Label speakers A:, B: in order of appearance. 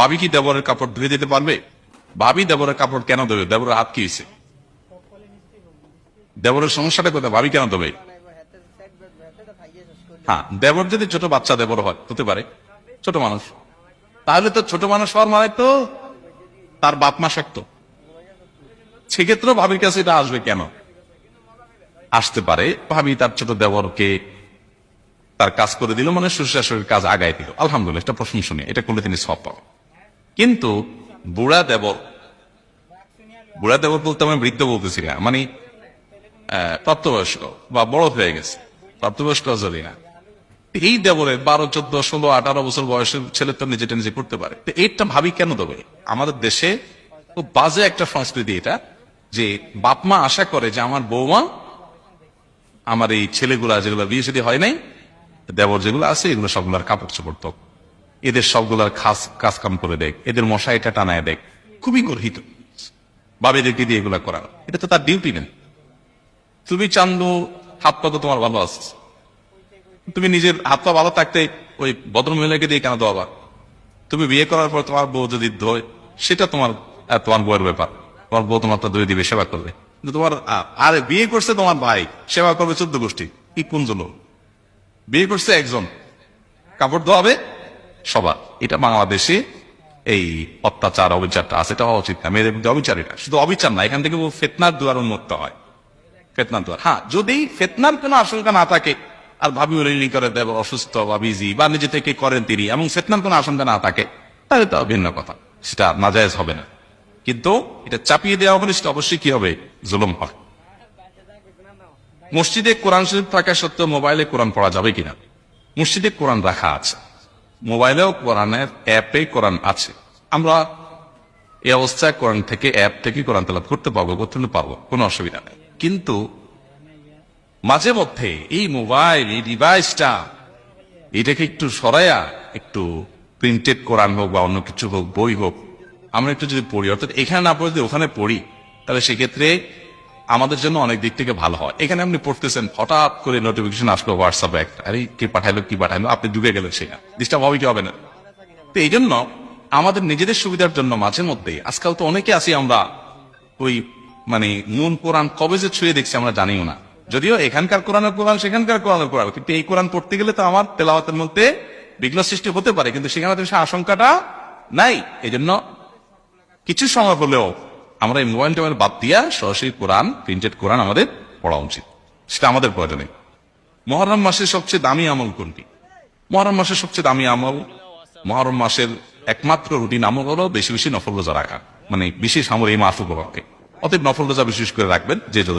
A: ভাবি কি দেবরের কাপড় ধুয়ে দিতে পারবে? ভাবি দেবরের কাপড় কেন দেবে দেবরের হাত কি হয়েছে? দেবরের সমস্যাটা কোথায়? ভাবি কেন দেবে হ্যাঁ দেবর যদি ছোট বাচ্চা দেবর হয়, হতে পারে, ছোট মানুষ। তাহলে তো ছোট মানুষ হওয়ার মানে তো তার বাপ মা শক্ত। সেক্ষেত্রেও ভাবির কাছে এটা আসবে কেন? আসতে পারে, ভাবি তার ছোট দেবরকে তার কাজ করে দিল মানে শ্বশুর কাজ আগায় দিল। আলহামদুলিল্লাহ এটা প্রশংসনীয়, এটা করলে তিনি সব পাবেন কিন্তু বুড়া দেবর বুড়া দেবর বলতে আমি বৃদ্ধ বলতেছি না মানে প্রাপ্তবয়স্ক বা বড় হয়ে গেছে, প্রাপ্তবয়স্ক যদি না। এই দেবরে বারো, চোদ্দ, ষোলো, আঠারো বছর বয়সের ছেলে তো নিজেটা নিজে করতে পারে। তো এইটা ভাবি কেন দেবে? আমাদের দেশে খুব বাজে একটা সংস্কৃতি এটা, যে বাপ মা আশা করে যে আমার বৌমা, আমার এই ছেলেগুলা যেগুলো বিয়ে শাদী হয় নাই, দেবর যেগুলো আছে, এগুলো সবগুলার কাপড় চোপড় এদের সবগুলার খাস কাজ কাম করে দেখ। এদের মশা এটা টানায় দেখ। খুবই গর্হিত। বাবেদেরকে দিয়ে এগুলা করানো এটা তো তার ডিউটি নেই। তুমি চান্দু, হাত পা তো তোমার ভালো আছে। তুমি নিজের হাত পা ভালো থাকতে ওই ভদ্র মহিলাকে দিয়ে কেন দেওয়া তুমি বিয়ে করার পর তোমার বউ যদি ধোয় সেটা তোমার তোমার বউয়ের ব্যাপার। তোমার বউ তোমার ধুয়ে দিবে, সেবা করবে। কিন্তু তোমার আরে বিয়ে করছে তোমার ভাই, সেবা করবে চোদ্দ গোষ্ঠী। কি কোন জন্য বিয়ে করছে একজন। কাপড় ধোয়াবে সবার এটা বাংলাদেশে এই অত্যাচার অবিচারটা আছে, এটা হওয়া উচিত না। মেয়েদের মধ্যে অবিচার এটা। শুধু অবিচার না, এখান থেকে ফেতনার দুয়ার উন্মুক্ত হয়। ফেতনার দুয়ার। হ্যাঁ যদি ফেতনার কোনো আশঙ্কা না থাকে, আর ভাবি উনি করে দেব, অসুস্থ বা বিজি, বা নিজে থেকে করেন তিনি, এবং ফেতনার কোনো আশঙ্কা না থাকে, তাহলে তো ভিন্ন কথা। সেটা নাজায়েজ হবে না। কিন্তু এটা চাপিয়ে দেওয়া হলে সেটা অবশ্যই কি হবে? জুলুম হয় মসজিদে কোরআন শরীফ থাকা সত্ত্বেও মোবাইলে কোরআন পড়া যাবে কিনা? মসজিদে কোরআন রাখা আছে। মোবাইলেও কোরআনের অ্যাপে কোরআন আছে। আমরা এই অবস্থায় কোরআন থেকে অ্যাপ থেকে কোরআন তেলাপ করতে পারব করতে পারব, কোনো অসুবিধা নেই। কিন্তু মাঝে মধ্যে এই মোবাইল, এই ডিভাইসটা, এটাকে একটু সরাইয়া, একটু প্রিন্টেড কোরআন হোক বা অন্য কিছু হোক, বই হোক, আমরা একটু যদি পড়ি, অর্থাৎ এখানে না পড়ে যদি ওখানে পড়ি, তাহলে সেক্ষেত্রে আমাদের জন্য অনেক দিক থেকে ভালো হয়। এখানে আপনি পড়তেছেন, হঠাৎ করে নোটিফিকেশন আসলো হোয়াটসঅ্যাপে একটা। আরে, কি পাঠাইলো কি পাঠাইলো? আপনি ডুবে গেলেন সেটা ডিস্টার্ব হবে কি হবে না? তো এই জন্য আমাদের নিজেদের সুবিধার জন্য মাঝে মধ্যে, আজকাল তো অনেকে আছি আমরা, ওই মানে নুন কোরআন কবে যে ছুঁয়ে দেখছি আমরা জানিও না। যদিও এখানকার কোরআনের কোরআন, সেখানকার কোরআনের কোরআন, কিন্তু এই কোরআন পড়তে গেলে তো আমার তেলাওয়াতের মধ্যে বিঘ্ন সৃষ্টি হতে পারে, কিন্তু সেখানে তো সে আশঙ্কাটা নাই। এই জন্য কিছু সময় হলেও আমরা এই মোবাইল টোবাইল বাদ দিয়া সরাসরি কোরআন প্রিন্টেড কোরআন আমাদের পড়া উচিত। সেটা আমাদের প্রয়োজনে মহরম মাসের সবচেয়ে দামি আমল কোনটি? মহরম মাসের সবচেয়ে দামি আমল, মহরম মাসের একমাত্র রুটিন আমল হলো বেশি বেশি নফল রোজা রাখা। মানে বিশেষ আমল এই মাস অতএব নফল রোজা বিশেষ করে রাখবেন যে